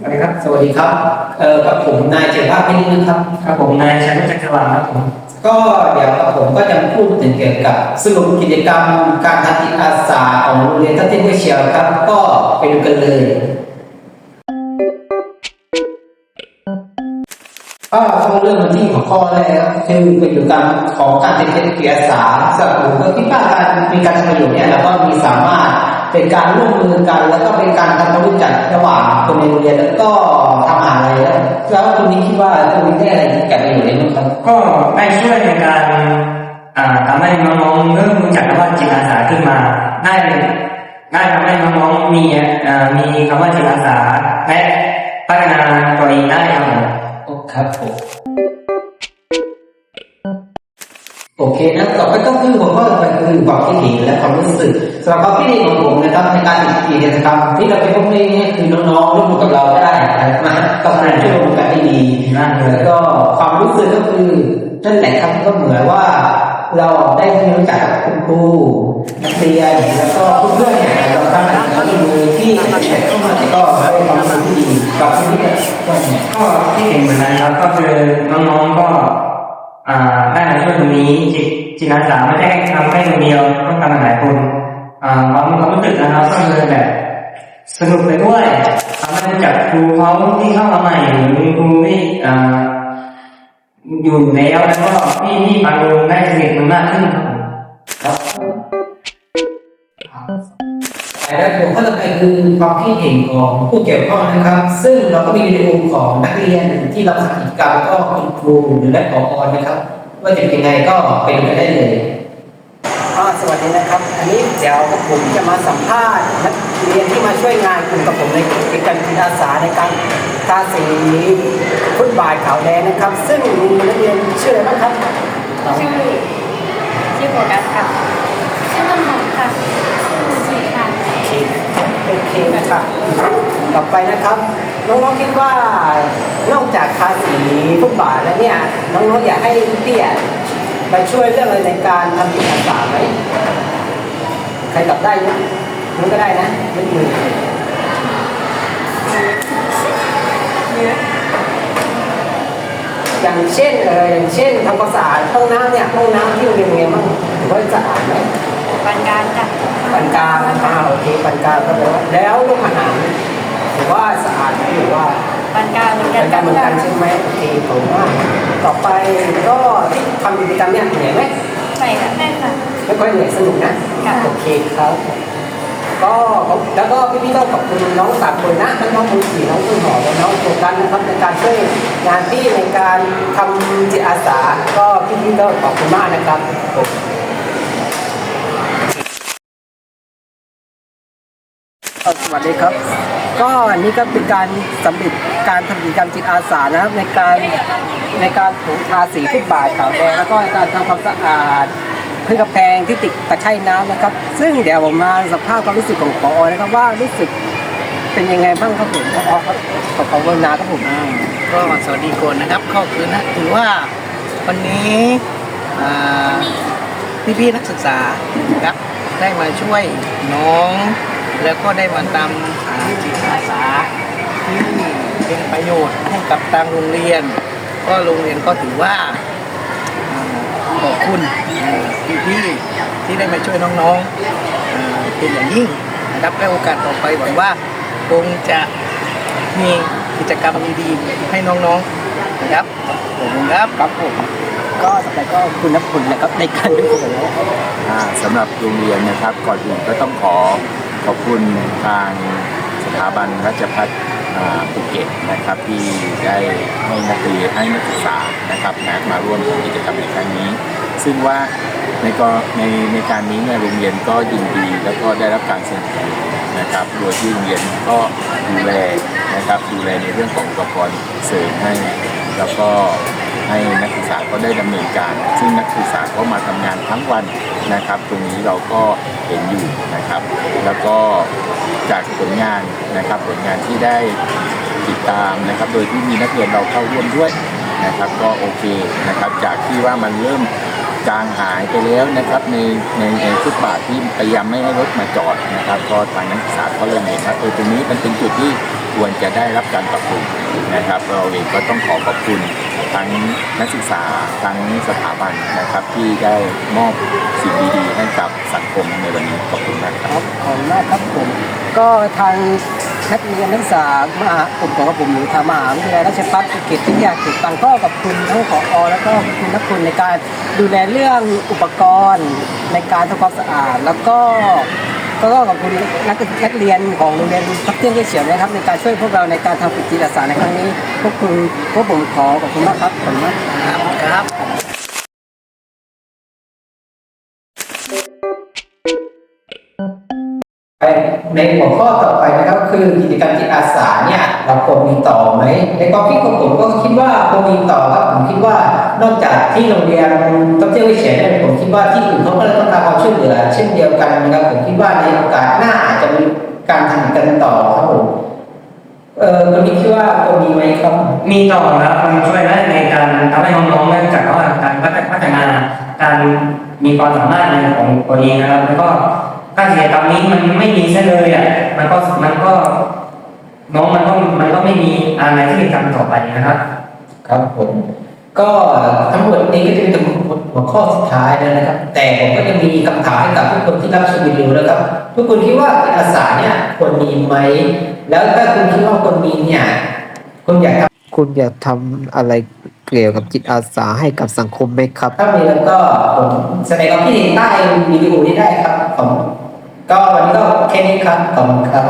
สวัสดีครับ สวัสดีครับ เอ่อกับผมนายเจตภาพพินิจนะครับ ครับผมนายชัยวัฒน์จักรวาลครับผม ก็เดี๋ยวผมก็จะพูดถึงเกี่ยวกับสรุปกิจกรรมการทำจิตอาสาของโรงเรียนทัศน์เทพเชียวครับ ก็ไปดูกันเลยก็ต้องเริ่มมาที่หัวข้อแรกครับคือกิจกรรมของการเป็นจิตอาสาสำหรับผมก็คิดว่าการมีการทำประโยชน์เนี่ยเราก็มีสามารถ เป็นการร่วมมือกัน แล้วก็เป็นการทำความรู้จักระหว่างคนในโรงเรียนแล้วก็ทำมหาลัยแล้วแล้วคุณนี้คิดว่าคุณนี้ได้อะไรที่แก่ประโยชน์ในบ้างครับก็ได้ช่วยในการอ่าทำให้น้องๆเริ่มรู้จักคำว่าจิตอาสาขึ้นมาได้ได้ทำให้น้องๆมีอ่ามีคำว่าจิตอาสาและพัฒนาตัวเองได้ครับผมครับผม โอเคนะต่อไปก็คือผมก็เป็นคือความคิดเห็นและความรู้สึกสำหรับความคิดเห็นของผมนะครับในการติดกิจกรรมที่เราไปพบนี้นี่คือน้องๆร่วมกับเราได้มาตองการช่วยร่วมกันให้ดีมาเลยแล้วก็ความรู้สึกก็คือนั่นแหละครับก็เหมือนว่า เราได้รู้จักคุณครูนักเรียนแล้วก็เพื่อนๆเนี่ยเราทำงานกับมือที่แต่เข้ามาแต่ก็ได้ความรู้สึกที่ดีกับที่นี่ก็เนี่ยก็ที่เห็นเหมือนกันครับก็คือน้องๆก็ ได้มาช่วยตรงนี้จิตจิตอาสาไม่ได้ทำแค่คนเดียวต้องทำหลายคนอ่าความความรู้สึกนะครับก็คือแบบสนุกไปด้วยทำให้รู้จักครูเขาที่เข้ามาใหม่หรือครูที่ออยู่แล้วแล้วก็ที่ที่ฟังดูได้สนิทมันมากขึ้นครับ ผมและผมก็จะไปคือความคิดเห็นของผู้เกี่ยวข้องนะครับ ซึ่งเราก็มีวิดีโอของนักเรียนที่เราทำกิจกรรมก็คุณครูหรือและผอนะครับ ว่าจะเป็นยังไงก็ไปดูกันได้เลยสวัสดีนะครับ อันนี้เดี๋ยวผมจะมาสัมภาษณ์นักเรียนที่มาช่วยงานกลุ่มกับผมในกิจกรรมจิตอาสาในการทาสีฟุตบาทขาวแดงนะครับ ซึ่งมีนักเรียนชื่ออะไรบ้างครับชื่อชื่อโฟกัสค่ะ ชื่อต้นหอมค่ะ ชื่อสีค่ะ โอเคนะครับ ต่อไปนะครับ น้องๆคิดว่านอกจากทาสีฟุตบาทแล้ว เนี่ยน้องๆอยากให้พี่อะไปช่วยเรื่องอะไรในการทำจิตอาสาไหมใครตอบได้ยกน้องก็ได้นะยกมืออย่างเช่นเอออย่างเช่นทำความสะอาดห้องน้ำเนี่ยห้องน้ำที่โรงเรียนเป็นไงบ้างถือว่าสะอาดไหมปันการค่ะปานกลางอ่าโอเคปานกลางก็แปลว่าแล้วโรงอาหารถือว่าสะอาดไหมหรือว่าปั นการเหมือนกัปานนกลางเหมือนกันใช่ไหมโอเคผมว่าต่อไปก็ที่ทำกิจกรรมเนี่ยเหนื่อยไหมไม่ค่ะแม่ค่ะไม่ค่อยเหนื่อยสนุกนะค่ะโอเคครับก็แล้วก็พี่ๆต้องขอบคุณน้องสามคนนะทั้งน้องมือสีน้องต้นหอมและน้องโฟกัสนะครับในการช่วยงานที่ในการทำจิตอาสา ก็พี่ๆก็ขอบคุณมากนะครับผมสวัสดีครับ ก็นนี้ก็เป็นการสำเร็จการทำกิจกรรมจิตอาสานะครับในการในการถูทาสีฟุตบาทขาวแดงแล้วก็การทำความสะอาดพื้นกำแพงที่ติดตะไคร่น้ำนะครับ ซึ่งเดี๋ยวผมมาสัมภาษณ์ความรู้สึกของปอนะครับว่ารู้สึกเป็นยังไงบ้างครับผมปอครับขอขอบคุณนาครับผมก็สวัสดีก่อนนะครับก็คือนะถือว่าวันนี้อ่พี่ๆนักศึกษานะครับได้มาช่วยน้อง แล้วก็ได้มาทำอ่าจิตอาสาที่เป็นประโยชน์ให้กับทางโรงเรียน ก็โรงเรียนก็ถือว่าอ่าขอบคุณอ่าพี่ๆที่ได้มาช่วยน้องๆอ่าเป็นอย่างยิ่งนะครับและโอกาสต่อไปหวังว่าคงจะมีกิจกรรมดีๆให้น้องๆนะครับขอบคุณครับครับผมก็ต่อไปก็คุณนักคุณนะครับในการดูแลอ่าสำหรับโรงเรียนนะครับก่อนอื่นก็ต้องขอ ขอบคุณทางสถาบันราชภัฏอ่าภูเก็ตนะครับที่ได้ให้นักเรียนให้นักศึกษานะครับมามาร่วมกิจกรรมในครั้งนี้ ซึ่งว่าในกรในในการนี้เนี่ยโรงเรียนก็ยินดีแล้วก็ได้รับการสนับสนุนนะครับโดยที่โรงเรียนก็ดูแลนะครับดูแลในเรื่องของอุปกรณ์เสริมให้ แล้วก็ให้นักศึกษาก็ได้ดำเนินการ ซึ่งนักศึกษาก็มาทำงานทั้งวันนะครับ ตรงนี้เราก็เห็นอยู่นะครับ แล้วก็จากผลงานนะครับผลงานที่ได้ติดตามนะครับ โดยที่มีนักเรียนเราเข้าร่วมด้วยนะครับก็โอเคนะครับจากที่ว่ามันเริ่มจางหายไปแล้วนะครับในในในฟุตบาทที่พยายามไม่ให้รถมาจอดนะครับ ก็ทางนักศึกษาก็เลยเห็นว่าเออตรงนี้มันเป็นจุดที่ ควรจะได้รับการปรับปรุงนะครับ เราเองก็ต้องขอขอบคุณทั้งนักศึกษาทั้งสถาบันนะครับ ที่ได้มอบสิ่งดีๆให้กับสังคมในวันนี้ขอบคุณมากครับขอบคุณมากครับผมก็ทางนักเรียนนักศึกษามหากลุ่มของผมอยู่ทางมหาวิทยาลัยราชภัฏภูเก็ตวิทยาเขตบางก็กับคุณทั้งผอแล้วก็คุณนักคุณในการดูแลเรื่องอุปกรณ์ในการทำความสะอาดแล้วก็ ก็ขอบคุณนักนักเรียนของโรงเรียนพักเที่ยงเฉียบนะครับ ในการช่วยพวกเราในการทำกิจจิตอาสาในครั้งนี้ พวกคุณพวกผมขอขอบคุณมากครับขอบคุณมากครับในหัวข้อต่อไปนะครับคือกิจกรรมจิตอาสาเนี่ย เราควรมีต่อไหมในความคิดของผมก็คิดว่าควรมีต่อครับผมคิดว่านอกจากที่โรงเรียนทัพเที่ยววิเชียรเนี่ยผมคิดว่าที่อื่นเขาก็ต้องการความช่วยเหลือ เช่นเดียวกันนะครับผมคิดว่าในโอกาสหน้าอาจจะมีการทำกันต่อครับผมเออคนนี้คิดว่าควรมีไหมครับ มีต่อครับมันช่วยได้ในการทำให้น้องๆได้รู้จักว่าการพัฒนาการมีความสามารถในของตัวเองนะครับแล้วก็การกิจกรรมนี้มันไม่มีซะเลยอะมันก็มันก็ น้องมันก็มันก็ไม่มีอะไรที่จะทำต่อไปนะครับ ครับผมก็ทั้งหมดนี้ก็จะเป็นหัวข้อสุดท้ายแล้วนะครับ แต่ผมก็ยังมีคำถามให้กับทุกคนที่รับชมวิดีโอแล้วครับทุกคนคิดว่าจิตอาสาเนี่ยควรมีไหมแล้วถ้าคุณคิดว่าควรมีเนี่ยคุณอยากทคุณอยากทำอะไรเกี่ยวกับจิตอาสาให้กับสังคมไหมครับำถ้ามีแล้วก็ผมแสดงความคิดเห็นใต้วิดีโอนี้ได้ครับผมก็วันนี้ก็แค่นี้ครับขอบคุณครับ